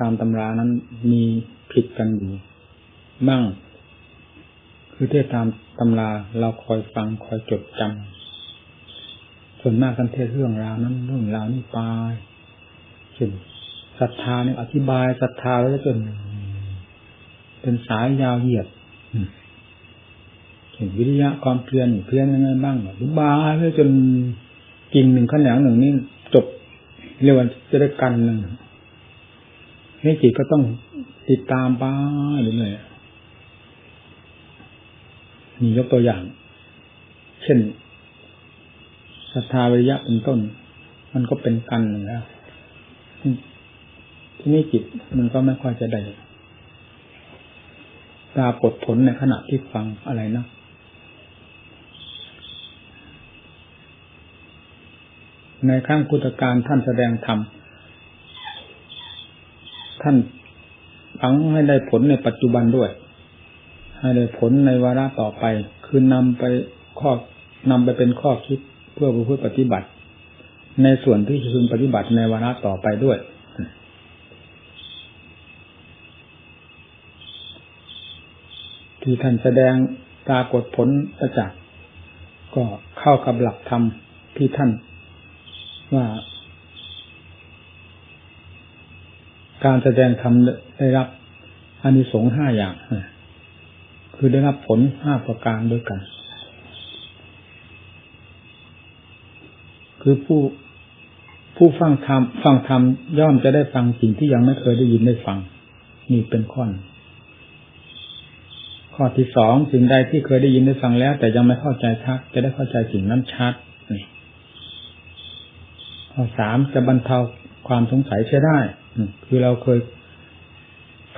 ตามตำรานั้นมีผิดกันอยู่บ้าง คือเทศตามตำราเราคอยฟังคอยจดจำส่วนมากกันเทศเรื่องราวนั้นเรื่องราวนี้ไปเช่นศรัทธาเนี่ยอธิบายศรัทธาแล้วจนเป็นสายยาวเหยียดเห็นวิทยาความเพียรเพียรยังไงบ้างอธิบายแล้วจนกิ่งหนึ่งขั้นแหนงหนึ่งนี่จบเรียกว่าจะได้กันหนึ่ง นี่จิตก็ต้องติดตามป้าหรือไงมียกตัวอย่าง เช่นศรัทธาวิริยะเป็นต้น มันก็เป็นกันหนึ่งแล้วที่นี่จิตมันก็ไม่ค่อยจะได้ตาปดผลในขณะที่ฟังอะไรนะในข้างพุทธการท่านแสดงธรรม ท่านฟังให้ได้ผลในปัจจุบันด้วย ให้ได้ผลในวาระต่อไป คือนำไปข้อนำไปเป็นข้อคิดเพื่อผู้ปฏิบัติ ในส่วนที่จะพึงปฏิบัติในวาระต่อไปด้วย ที่ท่านแสดงปรากฏผลประจักษ์ก็เข้ากับหลักธรรมที่ท่านว่า การแสดงธรรมได้รับอานิสงส์ห้าอย่าง คือได้รับผลห้าประการด้วยกัน คือผู้ผู้ฟังธรรมฟังธรรมย่อมจะได้ฟังสิ่งที่ยังไม่เคยได้ยินได้ฟัง นี่เป็นข้อข้อที่สองสิ่งใดที่เคยได้ยินได้ฟังแล้ว แต่ยังไม่เข้าใจชัดจะได้เข้าใจสิ่งนั้นชัดข้อสามจะบรรเทาความสงสัยใช้ได้ คือเราเคย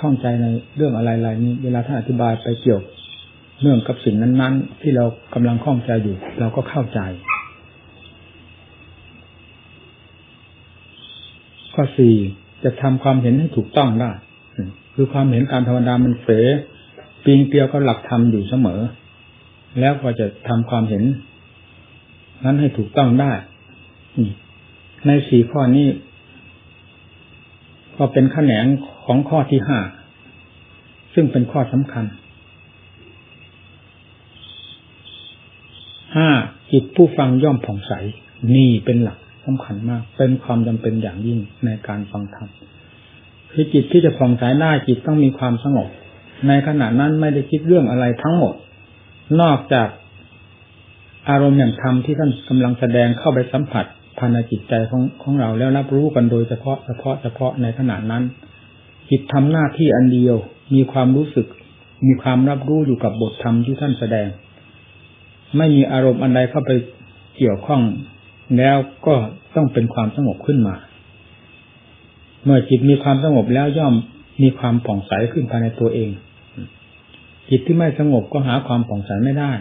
ข้องใจในเรื่องอะไรๆนี้ เวลาท่านอธิบายไปเกี่ยวเรื่องกับสิ่งนั้น ๆ ที่เรากำลังข้องใจอยู่ เราก็เข้าใจข้อสี่จะทำความเห็นให้ถูกต้องได้คือความเห็นการธรรมดามันเฟปีนเกลียวกับหลักธรรมอยู่เสมอ แล้วก็จะทำความเห็น นั้นให้ถูกต้องได้ในสี่ข้อนี้ ก็เป็นขแขนงของข้อที่ห้าซึ่งเป็นข้อสำคัญห้าจิตผู้ฟังย่อมผ่องใส นี่เป็นหลักสำคัญมาก เป็นความจำเป็นอย่างยิ่งในการฟังธรรมคือจิตที่จะผ่องใสได้จิตต้องมีความสงบ ในขณะนั้นไม่ได้คิดเรื่องอะไรทั้งหมด นอกจากอารมณ์อย่างธรรมที่ท่านกำลังแสดงเข้าไปสัมผัส ภายในจิตใจของของเราแล้วรับรู้กันโดยเฉพาะเฉพาะเฉพาะในขณะนั้น จิตทำหน้าที่อันเดียว มีความรู้สึก มีความรับรู้อยู่กับบทธรรมที่ท่านแสดง ไม่มีอารมณ์อันใดเข้าไปเกี่ยวข้อง แล้วก็ต้องเป็นความสงบขึ้นมา เมื่อจิตมีความสงบแล้วย่อมมีความผ่องใสขึ้นภายในตัวเอง จิตที่ไม่สงบก็หาความผ่องใสไม่ได้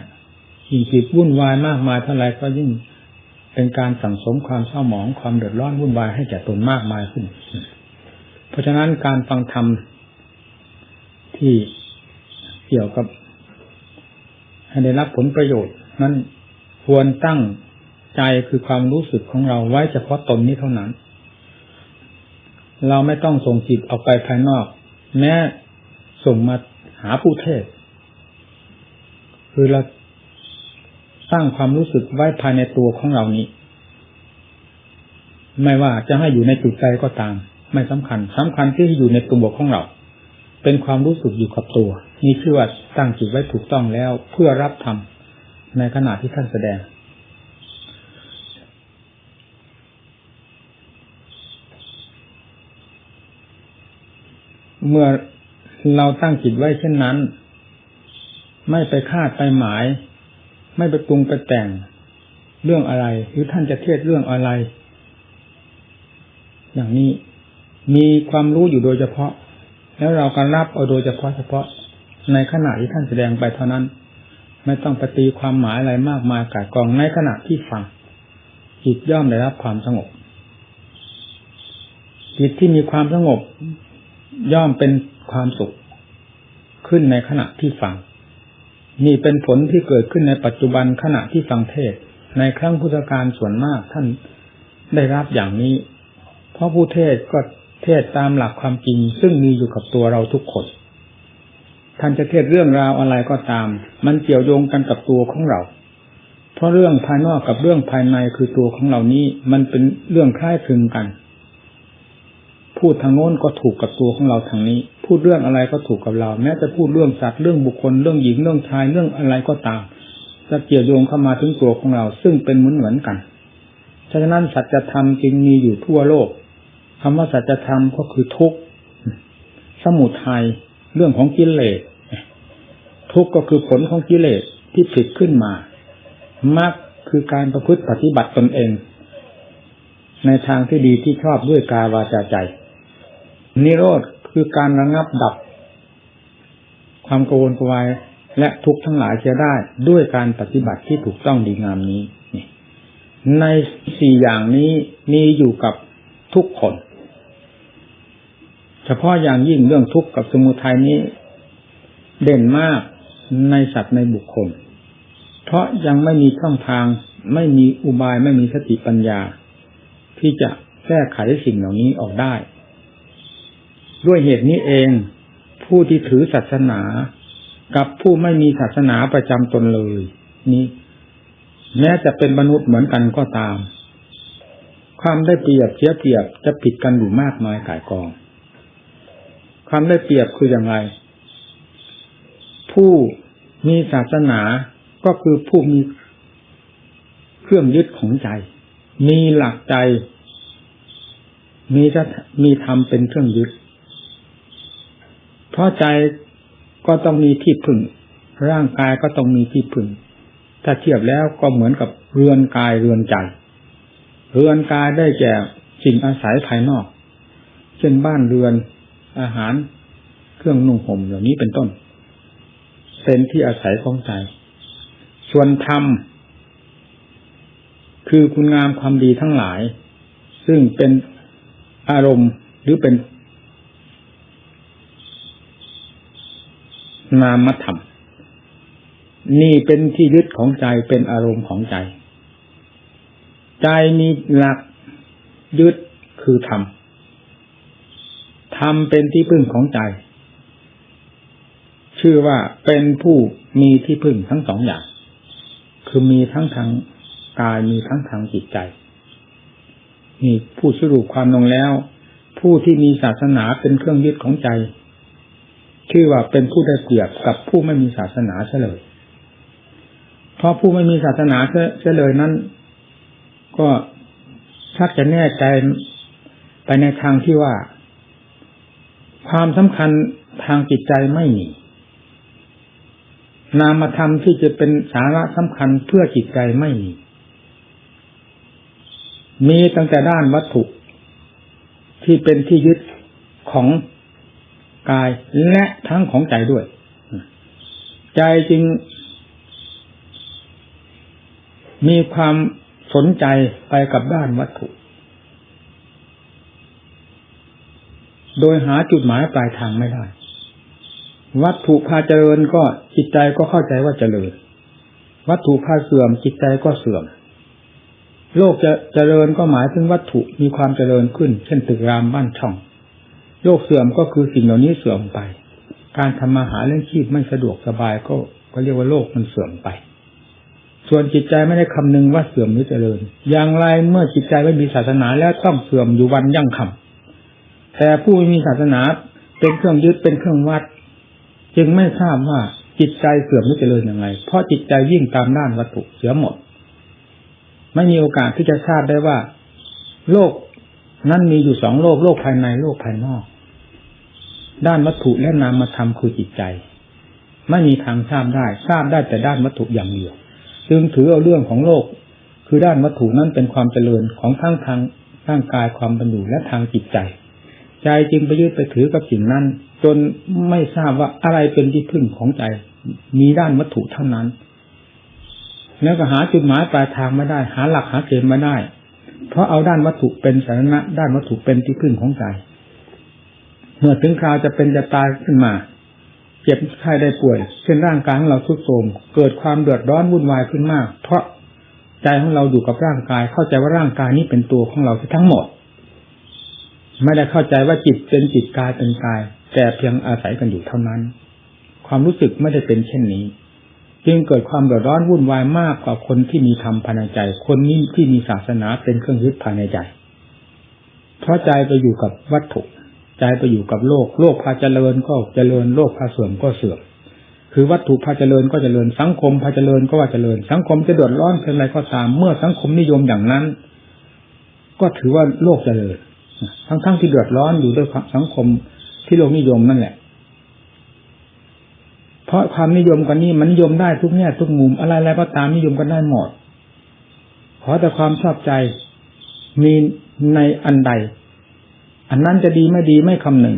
ยิ่งจิตวุ่นวายมากมายเท่าไรก็ยิ่ง เป็นการสั่งสมความเศร้าหมองความเดือดร้อนวุ่นวายให้แก่ตนมากมายขึ้น เพราะฉะนั้นการฟังธรรมที่เกี่ยวกับให้ได้รับผลประโยชน์ นั้นควรตั้งใจคือความรู้สึกของเราไว้เฉพาะตนนี้เท่านั้น เราไม่ต้องส่งจิตออกไปภายนอก แม้ส่งมาหาผู้เทศ คือเรา สร้างความรู้สึกไว้ภายในตัวของเรานี้ ไม่ว่าจะให้อยู่ในจุดใจก็ตาม ไม่สำคัญสำคัญที่อยู่ในตัวของเรา เป็นความรู้สึกอยู่กับตัวนี่ชื่อว่าตั้งจิตไว้ถูกต้องแล้วเพื่อรับธรรมในขณะที่ท่านแสดง เมื่อเราตั้งจิตไว้เช่นนั้น ไม่ไปคาดไปหมาย ไม่ไปปรุงไปแต่งเรื่องอะไร หรือท่านจะเทศเรื่องอะไร อย่างนี้มีความรู้อยู่โดยเฉพาะ แล้วเราการรับเอาโดยเฉพาะเฉพาะ ในขณะที่ท่านแสดงไปเท่านั้น ไม่ต้องปฏิความหมายอะไรมากมายกายกองในขณะที่ฟังจิตย่อมได้รับความสงบจิตที่มีความสงบย่อมเป็นความสุข ขึ้นในขณะที่ฟัง นี่เป็นผลที่เกิดขึ้นในปัจจุบันขณะที่ฟังเทศ ในครั้งพุทธการส่วนมากท่านได้รับอย่างนี้ เพราะผู้เทศก็เทศตามหลักความจริง ซึ่งมีอยู่กับตัวเราทุกคนท่านจะเทศเรื่องราวอะไรก็ตาม มันเกี่ยวโยงกันกับตัวของเรา เพราะเรื่องภายนอกกับเรื่องภายในคือตัวของเรานี้ มันเป็นเรื่องคล้ายคลึงกัน พูดทางโน้นก็ถูกกับตัวของเราทางนี้ พูดเรื่องอะไรก็ถูกกับเรา แม้จะพูดเรื่องสัตว์เรื่องบุคคลเรื่องหญิงเรื่องชายเรื่องอะไรก็ตามจะเกี่ยวโยงเข้ามาถึงตัวของเรา ซึ่งเป็นเหมือนเหมือนกันฉะนั้นสัจธรรมจึงมีอยู่ทั่วโลกคำว่าสัจธรรมก็คือทุกข์สมุทัยเรื่องของกิเลสทุกข์ก็คือผลของกิเลสที่ผิดขึ้นมามรรคคือการประพฤติปฏิบัติตนเอง ในทางที่ดีที่ชอบด้วยกายวาจาใจ นิโรธคือการระงับดับ ความกังวลกวายและทุกข์ทั้งหลายจะได้ด้วยการปฏิบัติที่ถูกต้องดีงามนี้ในสี่อย่างนี้มีอยู่กับทุกคน เฉพาะอย่างยิ่งเรื่องทุกข์กับสมุทัยนี้ เด่นมากในสัตว์ในบุคคล เพราะยังไม่มีช่องทาง ไม่มีอุบายไม่มีสติปัญญา ที่จะแก้ไขสิ่งเหล่านี้ออกได้ ด้วยเหตุนี้เอง ผู้ที่ถือศาสนา กับผู้ไม่มีศาสนาประจำตนเลย นี้ แม้จะเป็นมนุษย์เหมือนกันก็ตาม ความได้เปรียบเสียเปรียบจะผิดกันอยู่มากมายกายกอง ความได้เปรียบคืออย่างไร ผู้มีศาสนาก็คือผู้มีเครื่องยึดของใจ มีหลักใจ มีจะมีธรรมเป็นเครื่องยึด ราะใจก็ต้องมีที่พึ่ง ร่างกายก็ต้องมีที่พึ่ง ถ้าเทียบแล้วก็เหมือนกับเรือนกายเรือนใจ เรือนกายได้แก่สิ่งอาศัยภายนอก เช่นบ้านเรือนอาหารเครื่องนุ่งห่มเหล่านี้เป็นต้น เป็นที่อาศัยของใจ ส่วนธรรมคือคุณงามความดีทั้งหลาย ซึ่งเป็นอารมณ์หรือเป็น นามธรรม นี่เป็นที่ยึดของใจเป็นอารมณ์ของใจ ใจมีหลักยึดคือธรรมธรรมเป็นที่พึ่งของใจ ชื่อว่าเป็นผู้มีที่พึ่งทั้งสองอย่าง คือมีทั้งทางกายมีทั้งทางจิตใจนี่ผู้สรุปความลงแล้ว ผู้ที่มีศาสนาเป็นเครื่องยึดของใจ ชื่อว่าเป็นผู้ได้เปรียบกับผู้ไม่มีศาสนาเฉลย เพราะผู้ไม่มีศาสนาเฉลยนั้น ก็ชักจะแน่ใจไปในทางที่ว่า ความสำคัญทางจิตใจไม่มี นามธรรมที่จะเป็นสาระสำคัญเพื่อจิตใจไม่มี มีตั้งแต่ด้านวัตถุ ที่เป็นที่ยึดของ กายและทั้งของใจด้วย ใจจึง มีความสนใจไปกับด้านวัตถุ โดยหาจุดหมายปลายทางไม่ได้ วัตถุพาเจริญก็จิตใจก็เข้าใจว่าเจริญ วัตถุพาเสื่อมจิตใจก็เสื่อมโลกจะเจริญก็หมายถึงวัตถุมีความเจริญขึ้น เช่นตึกรามบ้านช่อง โลกเสื่อมก็คือสิ่งเหล่านี้เสื่อมไป การทำมาหาเรื่องชีพไม่สะดวกสบายก็ก็เรียกว่าโลกมันเสื่อมไป ส่วนจิตใจไม่ได้คำนึงว่าเสื่อมหรือเจริญ อย่างไรเมื่อจิตใจไม่มีศาสนาแล้วต้องเสื่อมอยู่วันยั่งคำแต่ผู้ไม่มีศาสนาเป็นเครื่องยึดเป็นเครื่องวัด จึงไม่ทราบว่าจิตใจเสื่อมหรือเจริญอย่างไร เพราะจิตใจยิ่งตามด้านวัตถุเสียหมด ไม่มีโอกาสที่จะทราบได้ว่า โลก นั่นมีอยู่สองโลกโลกภายในโลกภายนอก ด้านวัตถุและนามธรรมคือจิตใจ ไม่มีทางทราบได้ทราบได้แต่ด้านวัตถุอย่างเดียว จึงถือเอาเรื่องของโลก คือด้านวัตถุนั้นเป็นความเจริญของทั้งทางร่างกายความบรรลุและทางจิตใจ ใจจึงไปยึดไปถือกับสิ่งนั้น จนไม่ทราบว่าอะไรเป็นที่พึ่งของใจ มีด้านวัตถุเท่านั้น แล้วก็หาจุดหมายปลายทางไม่ได้ หาหลักหาเกณฑ์ไม่ได้ เพราะเอาด้านวัตถุเป็นสาระด้านวัตถุเป็นที่พึ่งของใจ เมื่อถึงคราวจะเป็นจะตายขึ้นมา เจ็บไข้ได้ป่วยเช่นร่างกายของเราทุดโทรมเกิดความเดือดร้อนวุ่นวายขึ้นมาก เพราะใจของเราอยู่กับร่างกาย เข้าใจว่าร่างกายนี้เป็นตัวของเราทั้งหมด ไม่ได้เข้าใจว่าจิตเป็นจิตกายเป็นกาย แต่เพียงอาศัยกันอยู่เท่านั้น ความรู้สึกไม่ได้เป็นเช่นนี้ จึงเกิดความเดือดร้อนวุ่นวายมากกว่าคนที่มีธรรมภายในใจ คนนี้ที่มีศาสนาเป็นเครื่องยึดภายในใจ เพราะใจไปอยู่กับวัตถุ ใจไปอยู่กับโลก โลกพาเจริญก็เจริญ โลกพาเสื่อมก็เสื่อม คือวัตถุพาเจริญก็เจริญ สังคมพาเจริญก็ว่าเจริญ สังคมจะเดือดร้อนเพียงไรก็ตาม เมื่อสังคมนิยมอย่างนั้น ก็ถือว่าโลกเจริญ ทั้งๆที่เดือดร้อนอยู่ด้วยสังคมที่โลกนิยมนั่นแหละ เพราะความนิยมกันนี้มันนิยมได้ทุกแง่ทุกมุมอะไรๆก็ตามนิยมกันได้หมดขอแต่ความชอบใจมีในอันใด อันนั้นจะดีไม่ดีไม่คำหนึ่ง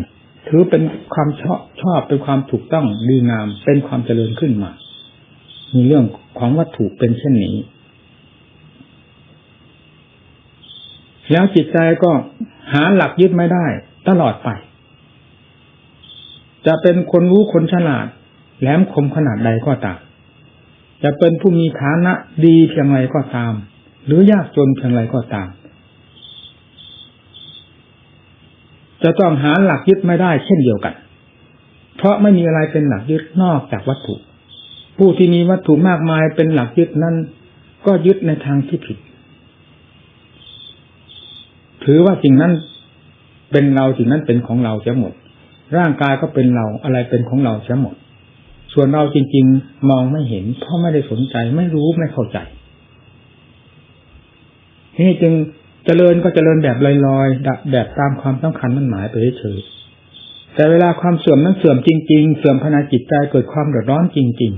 ถือเป็นความชอบชอบเป็นความถูกต้องดีงาม เป็นความเจริญขึ้นมา มีเรื่องของวัตถุเป็นเช่นนี้ แล้วจิตใจก็หาหลักยึดไม่ได้ ตลอดไป จะเป็นคนรู้คนฉลาด แหลมคมขนาดใดก็ตาม จะเป็นผู้มีฐานะดีเพียงไรก็ตาม หรือยากจนเพียงไรก็ตาม จะต้องหาหลักยึดไม่ได้เช่นเดียวกัน เพราะไม่มีอะไรเป็นหลักยึดนอกจากวัตถุ ผู้ที่มีวัตถุมากมายเป็นหลักยึดนั้น ก็ยึดในทางที่ผิด ถือว่าสิ่งนั้นเป็นเราสิ่งนั้นเป็นของเราเสียหมด ร่างกายก็เป็นเราอะไรเป็นของเราเสียหมด ส่วนเราจริง ๆ มองไม่เห็น เพราะไม่ได้สนใจไม่รู้ไม่เข้าใจ นี่จึงเจริญก็เจริญแบบลอยๆแบบตามความสำคัญมันหมายไปเฉยๆแต่เวลาความเสื่อมนั้นเสื่อมจริง ๆ เสื่อมภาจิตใจเกิดความเดือดร้อนจริง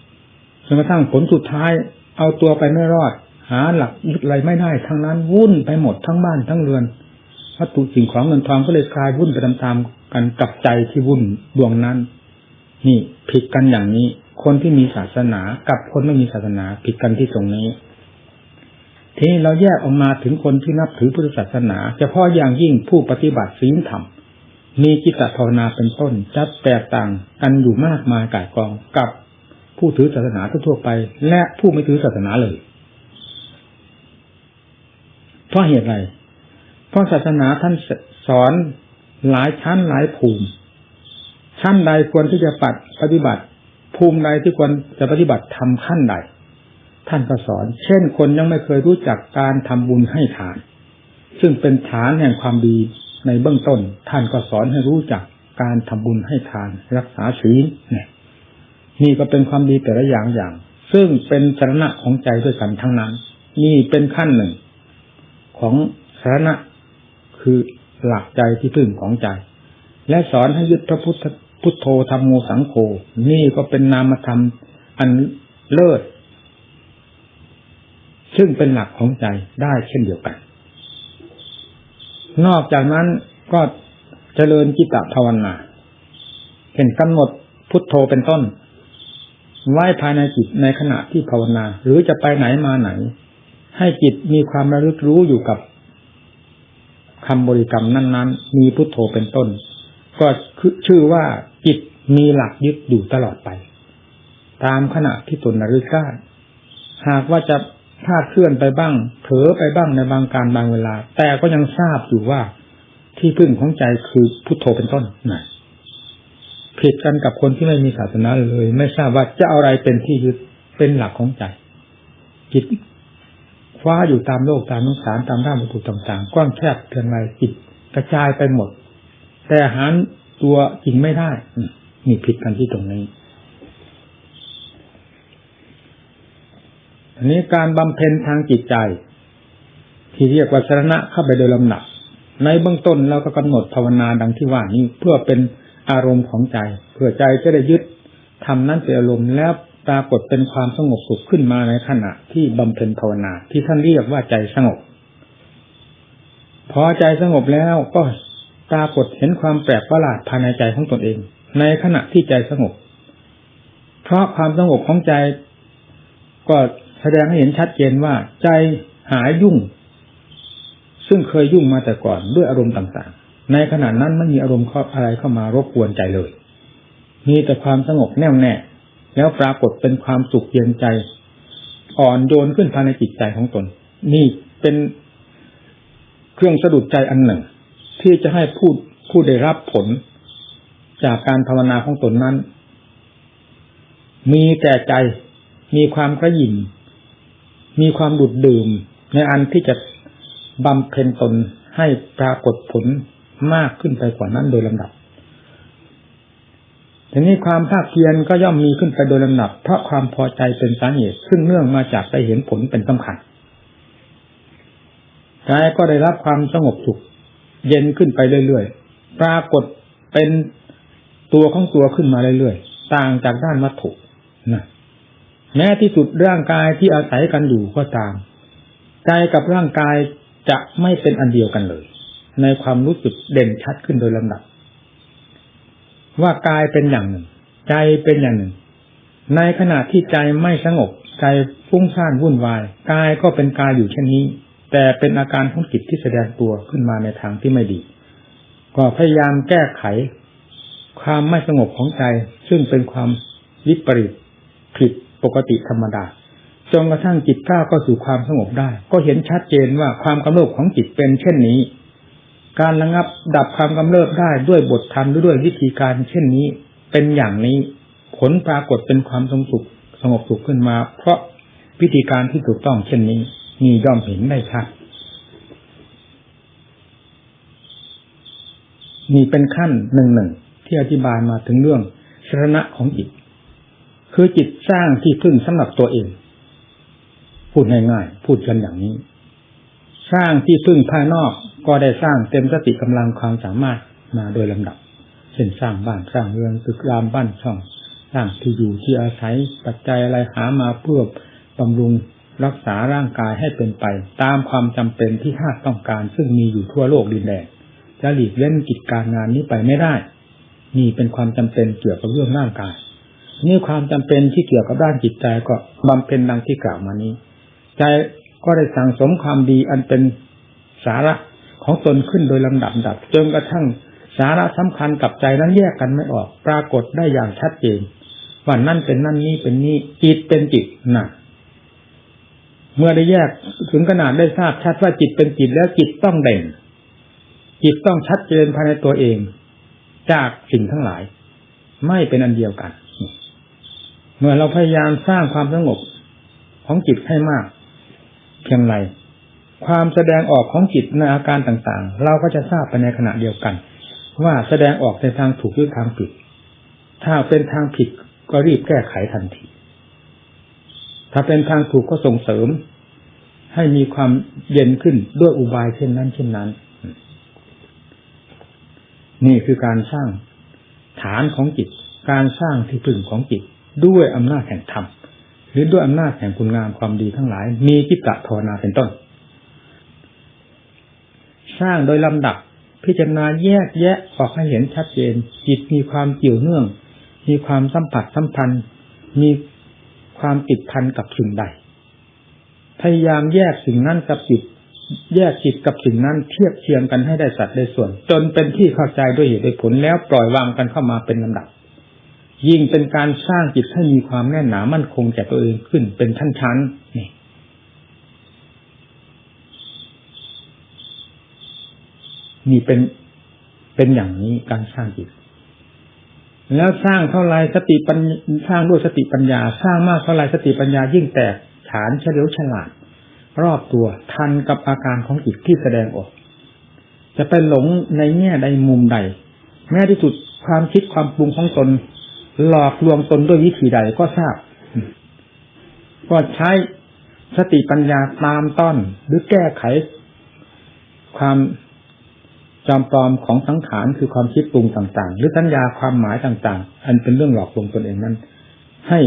ๆจนกระทั่งผลสุดท้าย เอาตัวไปไม่รอด หาหลักยึดอะไรไม่ได้ ทั้งนั้นวุ่นไปหมดทั้งบ้านทั้งเรือนวัตถุสิ่งของเงินทองก็เลยกลายวุ่นไปตามๆกันกับใจที่วุ่นดวงนั้น นี่ผิดกันอย่างนี้ คนที่มีศาสนากับคนไม่มีศาสนาผิดกันที่ตรงนี้ ทีนี้เราแยกออกมาถึงคนที่นับถือพุทธศาสนาเฉพาะอย่างยิ่งผู้ปฏิบัติศีลธรรมมีจิตตภาวนาเป็นต้นจะแตกต่างกันอยู่มากมายกายกองกับผู้ถือศาสนาทั่วไป และผู้ไม่ถือศาสนาเลย เพราะเหตุไร เพราะศาสนาท่านสอนหลายชั้นหลายภูมิ ชั้นใดควรที่จะปฏิบัติ ภูมิใดที่ควรจะปฏิบัติทำขั้นใด ท่านก็สอน เช่นคนยังไม่เคยรู้จักการทำบุญให้ทาน ซึ่งเป็นฐานแห่งความดีในเบื้องต้น ท่านก็สอนให้รู้จักการทำบุญให้ทาน รักษาศีลเนี่ยนี่ก็เป็นความดีแต่ละอย่างอย่าง ซึ่งเป็นสาระของใจด้วยกันทั้งนั้น นี่เป็นขั้นหนึ่ง ของสาระคือหลักใจที่พึ่งของใจ และสอนให้ยึดพระพุทธ พุทโธธรรมโมสังโฆนี่ก็เป็นนามธรรม อันเลิศ ซึ่งเป็นหลักของใจได้เช่นเดียวกัน นอกจากนั้นก็เจริญจิตตภาวนาเห็นกำหนดพุทโธเป็นต้น ไว้ภายในจิตในขณะที่ภาวนา หรือจะไปไหนมาไหน ให้จิตมีความระลึกรู้อยู่กับคำบริกรรมนั้น ๆ มีพุทโธเป็นต้น ก็ชื่อว่าจิตมีหลักยึดอยู่ตลอดไป ตามขณะที่ตนระลึกได้หากว่าจะพลาดเคลื่อนไปบ้างเผลอไปบ้างในบางการบางเวลา แต่ก็ยังทราบอยู่ว่าที่พึ่งของใจคือพุทโธเป็นต้นนะผิดกันกับคนที่ไม่มีศาสนาเลย ไม่ทราบว่าจะอะไรเป็นที่ยึดเป็นหลักของใจจิตคว้าอยู่ตามโลกตามนุสารตามร่างวัตถุต่างๆ กว้างแคบเพียงไรจิตกระจายไปหมด แต่หารตัวจริงไม่ได้นี่ผิดกันที่ตรงนี้อันนี้การบำเพ็ญทางจิตใจ ที่เรียกว่าสรณะเข้าไปโดยลำดับในเบื้องต้นเราก็กำหนดภาวนาดังที่ว่านี้เพื่อเป็นอารมณ์ของใจ เพื่อใจจะได้ยึดทำนั้นเป็นอารมณ์แล้วปรากฏเป็นความสงบสุขขึ้นมาในขณะที่บำเพ็ญภาวนาที่ท่านเรียกว่าใจสงบ พอใจสงบแล้วก็ ปรากฏเห็นความแปลกประหลาดภายในใจของตนเอง ในขณะที่ใจสงบ เพราะความสงบของใจ ก็แสดงให้เห็นชัดเจนว่าใจหายยุ่ง ซึ่งเคยยุ่งมาแต่ก่อนด้วยอารมณ์ต่างๆ ในขณะนั้นไม่มีอารมณ์อะไรเข้ามารบกวนใจเลย มีแต่ความสงบแน่วแน่ แล้วปรากฏเป็นความสุขเย็นใจ อ่อนโยนขึ้นภายในจิตใจของตน นี่เป็นเครื่องสะดุดใจอันหนึ่ง ที่จะให้ผู้ผู้ได้รับผล จากการภาวนาของตนนั้น มีแต่ใจ มีความกระยิมมีความดุดดื่ม ในอันที่จะบำเพ็ญตนให้ปรากฏผลมากขึ้นไปกว่านั้นโดยลำดับทีนี้ความภาคเพียรก็ย่อมมีขึ้นไปโดยลำดับ เพราะความพอใจเป็นสาเหตุ ซึ่งเนื่องมาจากได้เห็นผลเป็นสำคัญกายก็ได้รับความสงบสุข เย็นขึ้นไปเรื่อยๆ ปรากฏเป็นตัวของตัวขึ้นมาเรื่อยๆ ต่างจากด้านวัตถุนะแม้ที่สุดร่างกายที่อาศัยกันอยู่ก็ตามใจกับร่างกายจะไม่เป็นอันเดียวกันเลย ในความรู้สึกเด่นชัดขึ้นโดยลำดับ ว่ากายเป็นอย่างหนึ่ง ใจเป็นอย่างหนึ่ง ในขณะที่ใจไม่สงบ ใจฟุ้งซ่านวุ่นวาย กายก็เป็นกายอยู่เช่นนี้ แต่เป็นอาการของจิตที่แสดงตัวขึ้นมาในทางที่ไม่ดี ก็พยายามแก้ไข ความไม่สงบของใจ ซึ่งเป็นความวิปริตผิดปกติธรรมดาจนกระทั่งจิตก้าวเข้าสู่ความสงบได้ ก็เห็นชัดเจนว่าความกำเริบของจิตเป็นเช่นนี้ การระงับดับความกำเริบได้ด้วยบทธรรมหรือด้วยวิธีการเช่นนี้ เป็นอย่างนี้ ผลปรากฏเป็นความสงบสุขสงบสุขขึ้นมา เพราะวิธีการที่ถูกต้องเช่นนี้ มีย่อมเห็นได้ชัดมีเป็นขั้นหนึ่งหนึ่งที่อธิบายมาถึงเรื่องชรณะของจิต คือจิตสร้างที่พึ่งสำหรับตัวเอง พูดง่ายๆพูดกันอย่างนี้ สร้างที่พึ่งภายนอกก็ได้สร้างเต็มสติกำลังความสามารถมาโดยลำดับเช่นสร้างบ้านสร้างเรือนตึกรามบ้านช่อง สร้างที่อยู่ที่อาศัยปัจจัยอะไรหามาเพื่อบำรุง รักษาร่างกายให้เป็นไป ตามความจำเป็นที่หากต้องการ ซึ่งมีอยู่ทั่วโลกดินแดนจะหลีกเล่นกิจการงานนี้ไปไม่ได้ นี่เป็นความจำเป็นเกี่ยวกับเรื่องร่างกาย นี่ความจำเป็นที่เกี่ยวกับด้านจิตใจก็บำเพ็ญดังที่กล่าวมานี้ ใจก็ได้สั่งสมความดีอันเป็นสาระของตนขึ้นโดยลำดับดับจนกระทั่งสาระสำคัญกับใจนั้นแยกกันไม่ออก ปรากฏได้อย่างชัดเจนว่านั่นเป็นนั่นนี่เป็นนี่จิตเป็นจิตนะ เมื่อได้แยกถึงขนาดได้ทราบชัดว่าจิตเป็นจิตแล้วจิตต้องเด่น จิตต้องชัดเจนภายในตัวเอง จากสิ่งทั้งหลาย ไม่เป็นอันเดียวกัน เมื่อเราพยายามสร้างความสงบของจิตให้มาก เพียงไรความแสดงออกของจิตในอาการต่างๆ เราก็จะทราบไปในขณะเดียวกัน ว่าแสดงออกในทางถูกหรือทางผิด ถ้าเป็นทางผิดก็รีบแก้ไขทันที ถ้าเป็นทางถูกก็ส่งเสริม ให้มีความเย็นขึ้นด้วยอุบายเช่นนั้น เช่นนั้น นี่คือการสร้างฐานของจิต การสร้างที่พึ่งของจิต ด้วยอำนาจแห่งธรรมหรือด้วยอำนาจแห่งคุณงามความดีทั้งหลาย มีจิตตะภาวนาเป็นต้น สร้างโดยลำดับพิจารณาแยกแยะออกให้เห็นชัดเจน จิตมีความเกี่ยวเนื่อง มีความสัมผัสสัมพันธ์ มี ความติดพันกับสิ่งใด พยายามแยกสิ่งนั้นกับจิต แยกจิตกับสิ่งนั้นเทียบเทียมกันให้ได้สัดได้ส่วน จนเป็นที่เข้าใจด้วยเหตุด้วยผลแล้วปล่อยวางกันเข้ามาเป็นลำดับ ยิ่งเป็นการสร้างจิตให้มีความแน่นหนามั่นคงแก่ตัวเองขึ้นเป็นชั้นๆนี่นี่เป็นเป็นอย่างนี้การสร้างจิต แล้วสร้างเท่าไรสติปัญสร้างด้วยสติปัญญา สร้างมากเท่าไรสติปัญญายิ่งแตกฐานเฉลียวฉลาด รอบตัวทันกับอาการของจิตที่แสดงออก จะเป็นหลงในแง่ใดมุมใด แม้ที่สุดความคิดความปรุงของตน หลอกลวงตนด้วยวิธีใดก็ทราบ ก็ใช้สติปัญญาตามต้นหรือแก้ไข ความ จำปลอมของสังขารคือความคิดปรุงต่าง ๆ หรือสัญญาความหมายต่าง ๆ อันเป็นเรื่องหลอกลวงตนเองนั้น ให้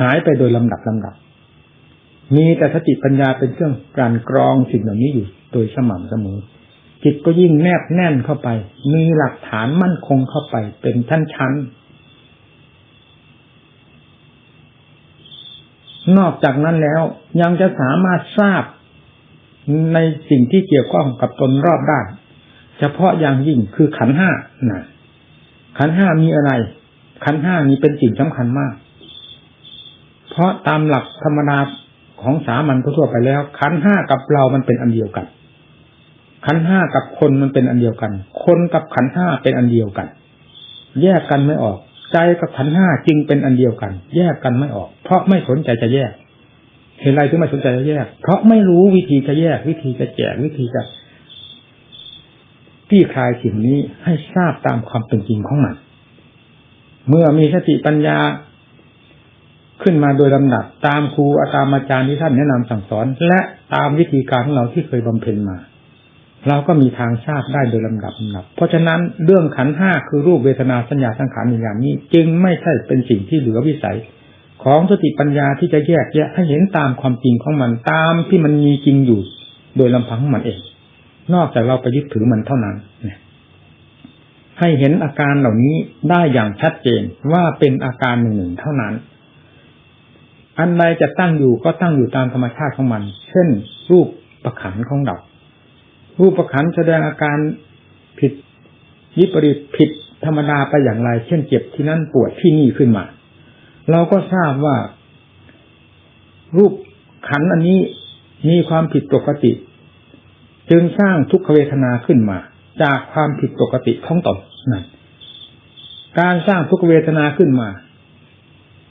หายไปโดยลำดับลำดับ มีแต่สติปัญญาเป็นเครื่องการกรองสิ่งเหล่านี้อยู่โดยสม่ำเสมอ จิตก็ยิ่งแนบแน่นเข้าไป มีหลักฐานมั่นคงเข้าไปเป็นชั้นๆ นอกจากนั้นแล้วยังจะสามารถทราบในสิ่งที่เกี่ยวข้องกับตนรอบด้าน เฉพาะอย่างยิ่งคือขันห้านะขันห้ามีอะไร ขันห้านี้เป็นสิ่งสำคัญมาก เพราะตามหลักธรรมดาของสามัญทั่วไปแล้ว ขันห้ากับเรามันเป็นอันเดียวกัน ขันห้ากับคนมันเป็นอันเดียวกัน คนกับขันห้าเป็นอันเดียวกัน แยกกันไม่ออก ใจกับขันห้าจึงเป็นอันเดียวกัน แยกกันไม่ออก เพราะไม่สนใจจะแยก เหตุไรถึงไม่สนใจจะแยก เพราะไม่รู้วิธีจะแยก วิธีจะแจกวิธีจะ ที่คลายสิ่งนี้ให้ทราบตามความเป็นจริงของมัน เมื่อมีสติปัญญาขึ้นมาโดยลำดับตามครูอาตามอาจารย์ที่ท่านแนะนำสั่งสอน และตามวิธีการของเราที่เคยบำเพ็ญมา เราก็มีทางทราบได้โดยลำดับลำดับ เพราะฉะนั้นเรื่องขันห้าคือรูปเวทนาสัญญาสังขารวิญญาณนี้ จึงไม่ใช่เป็นสิ่งที่เหลือวิสัย ของสติปัญญาที่จะแยกแยะให้เห็นตามความจริงของมันตามที่มันมีจริงอยู่ โดยลำพังของมันเอง นอกจากเราไปยึดถือมันเท่านั้นให้เห็นอาการเหล่านี้ได้อย่างชัดเจนว่าเป็นอาการหนึ่งหนึ่งเท่านั้น อันใดจะตั้งอยู่ก็ตั้งอยู่ตามธรรมชาติของมัน เช่น รูปประขันของเรารูปประขันแสดงอาการผิดยิปริตผิดธรรมดาไปอย่างไร เช่นเจ็บที่นั่นปวดที่นี่ขึ้นมา เราก็ทราบว่า รูปขันอันนี้มีความผิดปกติ จึงสร้างทุกขเวทนาขึ้นมา จากความผิดปกติของตนนั่นการสร้างทุกเวทนาขึ้นมา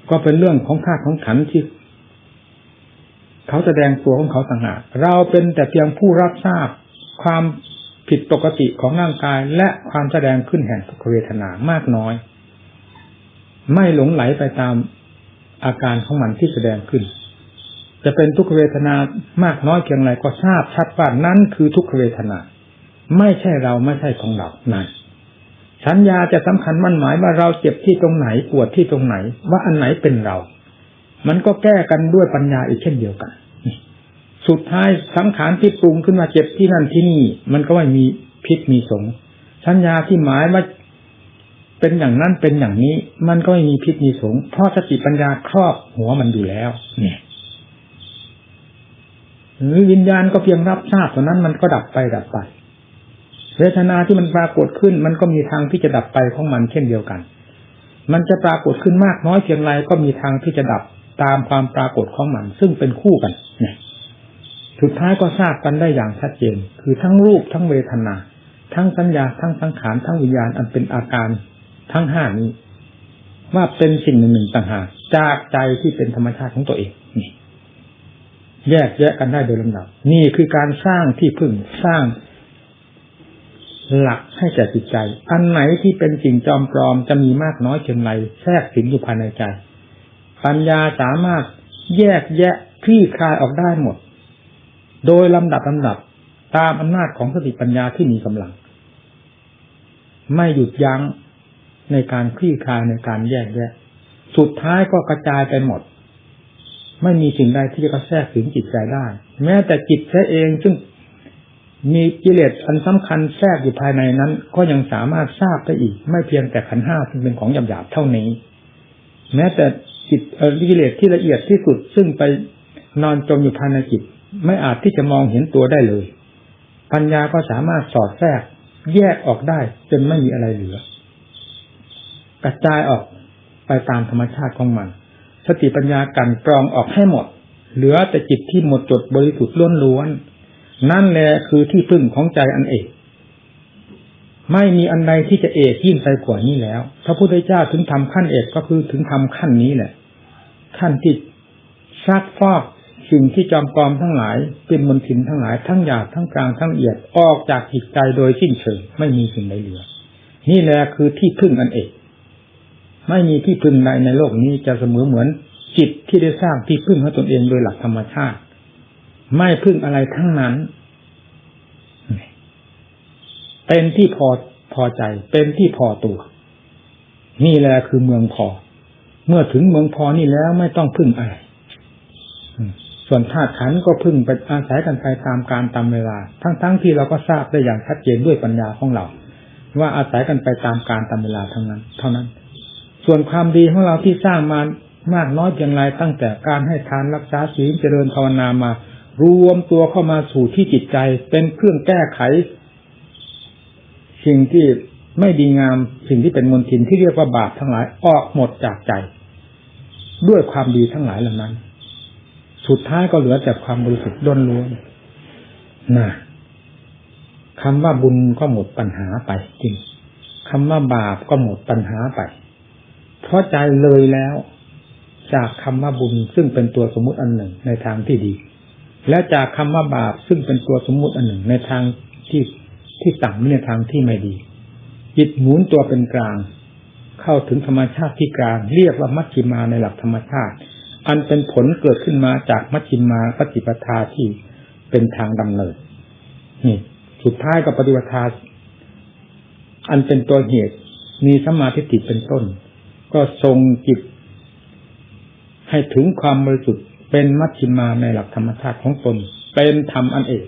ก็เป็นเรื่องของธาตุของขันธ์ที่เขาแสดงตัวของเขาต่างหากเราเป็นแต่เพียงผู้รับทราบความผิดปกติของร่างกายและความแสดงขึ้นแห่งทุกขเวทนามากน้อย ไม่หลงไหลไปตามอาการของมันที่แสดงขึ้น จะเป็นทุกขเวทนามากน้อยเพียงไรก็ทราบชัดว่านั้นคือทุกขเวทนา ไม่ใช่เราไม่ใช่ของเรานั่นสัญญาจะสำคัญมั่นหมายว่าเราเจ็บที่ตรงไหนปวดที่ตรงไหน ว่าอันไหนเป็นเรา มันก็แก้กันด้วยปัญญาอีกเช่นเดียวกัน สุดท้ายสังขารที่ปรุงขึ้นมาเจ็บที่นั่นที่นี่ มันก็ไม่มีพิษมีสงสัญญาที่หมายว่าเป็นอย่างนั้นเป็นอย่างนี้ มันก็ไม่มีพิษมีสงเพราะสติปัญญาครอบหัวมันอยู่แล้ว เนี่ย หรือวิญญาณก็เพียงรับทราบเท่านั้นมันก็ดับไปดับไป เวทนาที่มันปรากฏขึ้น มันก็มีทางที่จะดับไปของมันเช่นเดียวกัน มันจะปรากฏขึ้นมากน้อยเพียงไรก็มีทางที่จะดับตามความปรากฏของมัน ซึ่งเป็นคู่กันเนี่ยสุดท้ายก็ทราบกันได้อย่างชัดเจน คือทั้งรูปทั้งเวทนา ทั้งสัญญาทั้งสังขารทั้งวิญญาณอันเป็นอาการทั้งห้านี้ ว่าเป็นสิ่งหนึ่งหนึ่งต่างหากจากใจที่เป็นธรรมชาติของตัวเอง แยกแยะกันได้โดยลำดับ นี่คือการสร้างที่พึ่งสร้าง หลักให้แก่จิตใจ อันไหนที่เป็นสิ่งจอมปลอมจะมีมากน้อยเพียงไรแทรกสิงอยู่ภายในใจ ปัญญาสามารถแยกแยะคลี่คลายออกได้หมด โดยลำดับลำดับตามอำนาจของสติปัญญาที่มีกำลัง ไม่หยุดยั้งในการคลี่คลายในการแยกแยะ สุดท้ายก็กระจายไปหมด ไม่มีสิ่งใดที่จะกระแทรกถึงจิตใจได้ แม้แต่จิตแท้เองซึ่งมีกิเลสอันสำคัญแทรกอยู่ภายในนั้น ก็ยังสามารถทราบได้อีก ไม่เพียงแต่ขันห้าที่เป็นของหยาบๆเท่านี้ แม้แต่จิตกิเลสที่ละเอียดที่สุดซึ่งไปนอนจมอยู่ภายในจิต ไม่อาจที่จะมองเห็นตัวได้เลย ปัญญาก็สามารถสอดแทรก แยกออกได้จนไม่มีอะไรเหลือ กระจายออกไปตามธรรมชาติของมัน สติปัญญากันกรองออกให้หมด เหลือแต่จิตที่หมดจดบริสุทธิ์ล้วนล้วน นั่นแหละคือที่พึ่งของใจอันเอก ไม่มีอันใดที่จะเอกยิ่งไปกว่านี้แล้ว พระพุทธเจ้าถึงทำขั้นเอกก็คือถึงทำขั้นนี้แหละ ขั้นที่ซักฟอกสิ่งที่จอมปลอมทั้งหลาย เป็นมลทินทั้งหลายทั้งหยาบทั้งกลางทั้งเอียดออกจากจิตใจโดยสิ้นเชิงไม่มีสิ่งใดเหลือ นี่แหละคือที่พึ่งอันเอก ไม่มีที่พึ่งใดในโลกนี้จะเสมอเหมือนจิตที่ได้สร้างที่พึ่งให้ตนเองโดยหลักธรรมชาติ ไม่พึ่งอะไรทั้งนั้น เป็นที่พอพอใจ เป็นที่พอตัว นี่แหละคือเมืองพอ เมื่อถึงเมืองพอนี่แล้วไม่ต้องพึ่งอะไรส่วนธาตุขันก็พึ่งไปอาศัยกันไปตามการตามเวลา ทั้งๆทที่เราก็ทราบได้อย่างชัดเจนด้วยปัญญาของเรา ว่าอาศัยกันไปตามการตามเวลาทั้งนั้น เท่านั้น ส่วนความดีของเราที่สร้างมามากน้อยเพียงไรตั้งแต่การให้ทานรักษาศีลเจริญภาวนามา รวมตัวเข้ามาสู่ที่จิตใจ เป็นเครื่องแก้ไข สิ่งที่ไม่ดีงามสิ่งที่เป็นมลทินที่เรียกว่าบาปทั้งหลายออกหมดจากใจ ด้วยความดีทั้งหลายเหล่านั้น สุดท้ายก็เหลือแต่ความบริสุทธิ์ล้นล้วนนะคำว่าบุญก็หมดปัญหาไปจริงคำว่าบาปก็หมดปัญหาไป เพราะใจเลยแล้ว จากคำว่าบุญซึ่งเป็นตัวสมมุติอันหนึ่งในทางที่ดี และจากคำว่าบาปซึ่งเป็นตัวสมมุติอันหนึ่งในทางที่ที่ต่ำในทางที่ไม่ดีจิตหมุนตัวเป็นกลาง เข้าถึงธรรมชาติที่กลาง เรียกว่ามัชชิมาในหลักธรรมชาติ อันเป็นผลเกิดขึ้นมาจากมัชชิมาปฏิปทาที่เป็นทางดำเนินนี่สุดท้ายก็ปฏิปทาอันเป็นตัวเหตุมีสมาธิติเป็นต้น ก็ทรงจิต ให้ถึงความบริสุทธิ์เป็นมัชชิมาในหลักธรรมชาติของตน เป็นธรรมอันเอก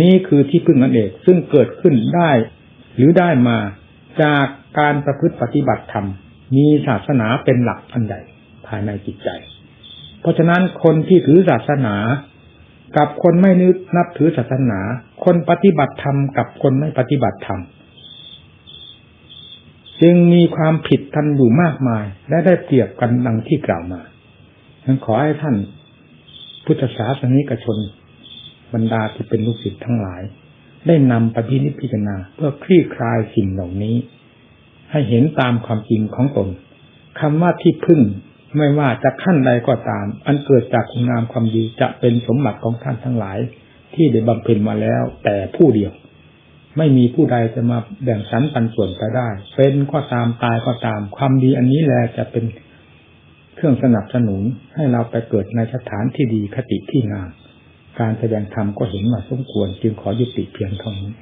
นี่คือที่พึ่งอันเอกซึ่งเกิดขึ้นได้ หรือได้มาจากการประพฤติปฏิบัติธรรม มีศาสนาเป็นหลักอันใหญ่ภายในจิตใจ เพราะฉะนั้นคนที่ถือศาสนา กับคนไม่นึกนับถือศาสนา คนปฏิบัติธรรมกับคนไม่ปฏิบัติธรรม จึงมีความผิดกันอยู่มากมาย และได้เปรียบกันดังที่กล่าวมาฉันขอให้ท่านพุทธศาสนิกชน บรรดาที่เป็นลูกศิษย์ทั้งหลาย ได้นำปฏินิพพิจารณาเพื่อคลี่คลายสิ่งเหล่านี้ ให้เห็นตามความจริงของตนคำว่าที่พึ่งไม่ว่าจะขั้นใดก็ตาม อันเกิดจากคุณงามความดีจะเป็นสมบัติของท่านทั้งหลาย ที่ได้บำเพ็ญมาแล้วแต่ผู้เดียว ไม่มีผู้ใดจะมาแบ่งสรรปันส่วนไปได้ เป็นก็ตามตายก็ตาม ความดีอันนี้แหละจะเป็นเครื่องสนับสนุนให้เราไปเกิดในสถานที่ดีคติที่งามการแสดงธรรมก็เห็นมาสมควร จึงขอยุติเพียงเท่านี้